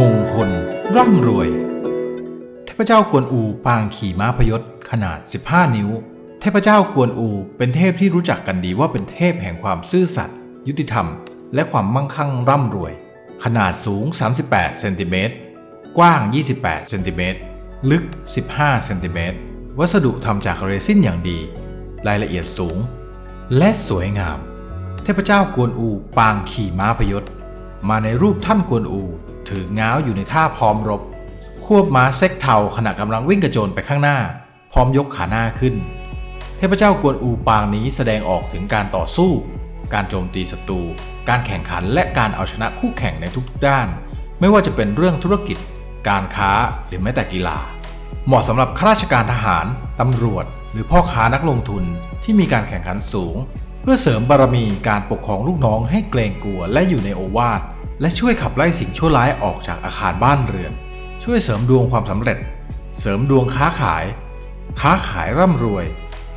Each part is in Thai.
มงคล ร่ำรวย เทพเจ้ากวนอูปางขี่ม้าพยศขนาด 15 นิ้ว เทพเจ้ากวนอูเป็นเทพที่รู้จักกันดีว่าเป็นเทพแห่งความซื่อสัตย์ยุติธรรม และความมั่งคั่งร่ำรวย ขนาดสูง 38 เซนติเมตร กว้าง 28 เซนติเมตร ลึก 15 เซนติเมตร วัสดุทำจากเรซินอย่างดี รายละเอียดสูง และสวยงาม เทพเจ้ากวนอูปางขี่ม้าพยศ มาในรูปท่านกวนอู ถือง้าวอยู่ในท่าพร้อมรบ ควบม้าเซ็กเทาขณะกำลังวิ่งกระโจนไปข้างหน้า พร้อมยกขาหน้าขึ้น เทพเจ้ากวนอูปางนี้แสดงออกถึงการต่อสู้ การโจมตีศัตรู การแข่งขันและการเอาชนะคู่แข่งในทุกๆด้าน ไม่ว่าจะเป็นเรื่องธุรกิจ การค้าหรือแม้แต่กีฬา เหมาะสำหรับข้าราชการทหารตำรวจ หรือพ่อค้านักลงทุนที่มีการแข่งขันสูง เพื่อเสริมบารมีการปกครองลูกน้องให้เกรงกลัวและอยู่ในโอวาท และช่วยขับไล่สิ่งชั่วร้ายออกจากอาคารบ้านเรือน ช่วยเสริมดวงความสำเร็จ เสริมดวงค้าขาย ค้าขายร่ำรวย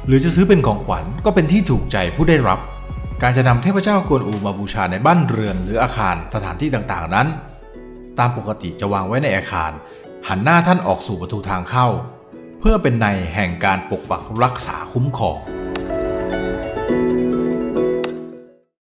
หรือจะซื้อเป็นของขวัญก็เป็นที่ถูกใจผู้ได้รับ การจะนำเทพเจ้ากวนอูมาบูชาในบ้านเรือน หรืออาคารสถานที่ต่างๆนั้น ตามปกติจะวางไว้ในอาคาร หันหน้าท่านออกสู่ประตูทางเข้า เพื่อเป็นในแห่งการปกปักรักษาคุ้มครอง